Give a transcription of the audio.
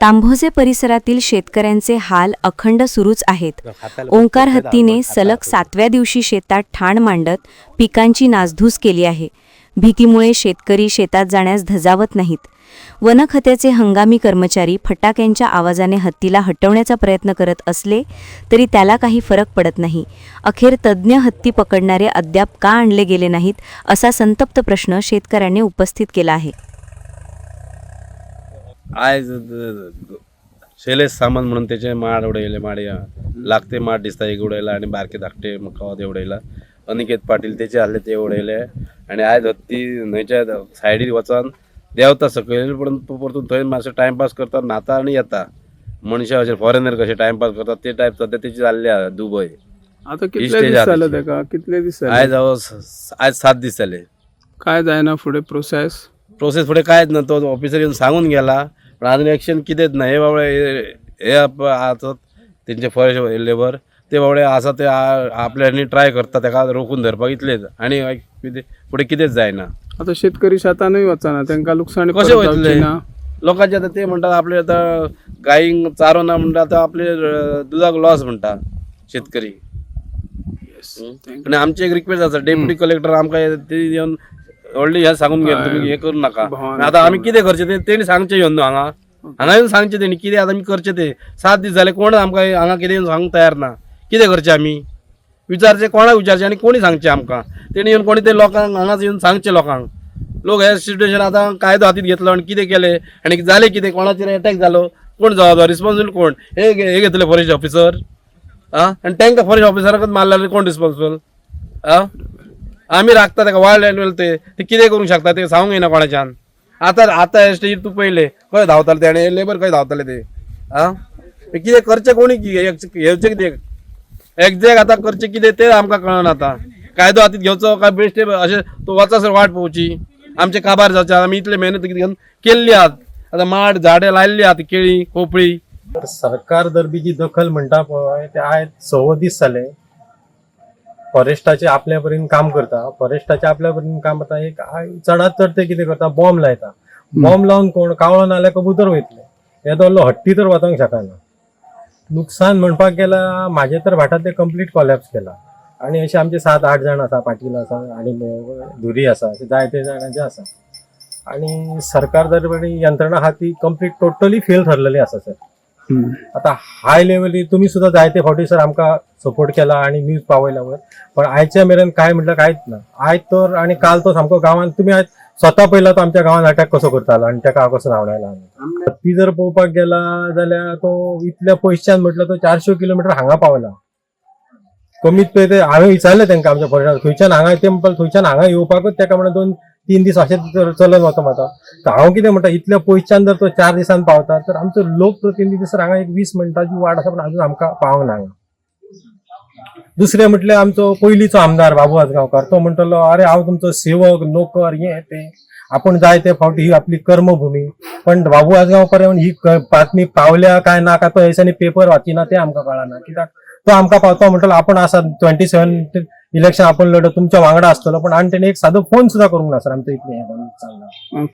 तांभोजे परिसरातील शेतकऱ्यांचे हाल अखंड सुरूच आहेत. ओंकार हत्तीने सलग सातव्या दिवशी शेतात ठाण मांडत पिकांची नासधूस केली आहे. भीतीमुळे शेतकरी शेतात जाण्यास धजावत नाहीत. वनखात्याचे हंगामी कर्मचारी फटाक्यांच्या आवाजाने हत्तीला हटवण्याचा प्रयत्न करत असले तरी त्याला काही फरक पडत नाही. अखेर तज्ज्ञ हत्ती पकडणारे अद्याप का आणले गेले नाहीत असा संतप्त प्रश्न शेतकऱ्यांनी उपस्थित केला आहे. आय शेलेस सामान म्हणून त्याचे माड उडयले माड या लागते माड दिसता एक उडयला आणि बारके धाकटे कवा उडयला अनिकेत पाटील त्याचे हल्ले ते उडयले आणि आयज हत्ती न्हंयच्या सायडीर वचोन. देंवता सकयल पूण परतून थंय मातशें टायमपास करता न्हाता आनी येता मनशां अशे फॉरेनर कशे टायमपास करतात ते टायप सद्या तेची जाल्ले आहा दुबय आता कितले दीस जाले. तेका कितले दीस जाले आयज हांव आयज सात दीस जाले काय जायना फुडें प्रोसेस प्रोसेस फुडें कांयच ना तो ऑफिसर येवन सांगून गेला. ॲक्शन कितेंच ना हे बाबडे हे- आप- आसात तेंचे फॉरेस्ट लेबर ते बाबडे आसा ते आपल्यानी ट्राय करता तेका रोखून धरपाक इतलेच आनी कितें फुडें कितेंच जायना? आता शेतकरी शेतानूय वचना तांकां लुकसाण कशें वयतले लोकांचे आतां ते म्हणटात आपले आतां गायींक चारो ना म्हणटा आतां आपले दुधाक लॉस म्हणटा शेतकरी? आनी आमची एक रिक्वेस्ट आसा डेप्युटी कलेक्टर आमकां ते येवन व्हडली हे सांगून घे तुमी हे करू नाका. आतां आमी कितें करचें ते तेणी सांगचें येवन हांगा हांगा येवन सांगचें तेणी कितें आतां आमी करचें ते सात दीस जाले कोण आमकां हांगा कितें सांगूंक तयार ना. कितें करचें आमी विचारचें कोणाक विचारचें आनी कोणी सांगचें आमकां? तेणी येवन कोणी ते लोकांक हांगाच येवन सांगचें लोकांक लोक हे सिच्युएशन आतां कायदो हातीत घेतलो आनी कितें केलें आनी जालें कितें कोणाचेर अटॅक जालो कोण जबाबदार रिस्पॉन्सिबल कोण? हे हे घेतले फॉरेस्ट ऑफिसर आं? आनी तांकां फॉरेस्ट ऑफिसराकच मारले कोण रिस्पॉन्सिबल आं? आमी राखता ताका वायल्ड एनिमल ते ते कितें करूंक शकता ते सांगूंक येना कोणाच्यान आतां आतां हे स्टेजीर तूं पयले खंय धांवताले ते? लेबर खंय धांवताले ते? आं? कितें करचें कोणी कि- हे- हेवचें कितें? एक्झॅक्ट आतां करचें कितें तें आमकां कळना आतां. कायदो हातीत घेवचो काय बेश्टे अशें तो वचासर वाट पोवची आमचे काबार जावचे. आमी इतले मेहनत घेवन केल्ली आहात. आतां माड झाडां लायल्ली आहात केळी कोपळी तर सरकार दरबी जी दखल म्हणटा पळय ते आयज सव्वा दीस जाले फॉरेस्टाचे आपल्या परीन काम करता. फॉरेस्टाचे आपल्या परीन काम करता. एक चडांत चड ते कितें करता? बॉम्ब लायता. बॉम्ब लावन कोण कावळो नाल्यार कबूतर वयतले. हे दोल्लो हट्टी तर वचोंक शकना नुकसान म्हणपाक गेला म्हाजे तर भाटात ते कंप्लीट कॉलॅप्स केला. आणि अशे आमचे सात आठ जाण आसा पाटील आसा आणि धुरी आसा अशे जायते जाणांचे आसा आणि सरकार दरबडी यंत्रणा आहा ती कंप्लीट टोटली फेल ठरलेली आसा सर. आता हाय लेवली तुम्ही सुद्धा जायते फावटी सर आमकां सपोर्ट केला आणि न्यूज पावयला वर. पण आयच्या मेरेन काय म्हटलं कांयच ना. आयज तर आणि काल तो सामको गांवांत तुम्ही आयज स्वता पयला तो आमच्या गांवांत अटॅक कसो करतालो आणि ताका हांव कसो रावडायला ती जर पळोवपाक गेला जाल्यार तो इतल्या पयसच्यान म्हटलं तो चारशे किलोमिटर हांगा पावला. कमीत पळय ते हांवें विचारलें तांकां आमच्या फॉरेनार खंयच्यान हांगा ते म्हणपाक थंयच्यान हांगा येवपाकूच ताका म्हणून दोन तीन दीस अशें चलत वता माता तर हांव कितें म्हणटा इतल्या पयसच्यान जर तो चार दिसान पावता तर आमचो लोकप्रतिनिधी सर हांगा एक वीस मिनटाची वाट आसा पण अजून आमकां पावंक ना हांगा. दुसरें म्हटल्यार आमचो पयलींचो आमदार बाबू आजगांवकार तो म्हणटलो अरे हांव तुमचो सेवक नोकर हें तें. आपण जाय ते फावटी ही आपली कर्मभूमी. पण बाबू आजगांवकार येवन ही बातमी पावल्या काय ना काय तो हेच्यानी पेपर वाचिना ते आमकां कळना. कित्याक? तो आमकां पावतो म्हणटलो आपण आसा ट्वेंटी सेवन इलेक्शन आपण लढत तुमच्या वांगडा आसतलो पण आनी तेणे एक सादो फोन सुद्धा करूंक ना सर आमचं इतलें हें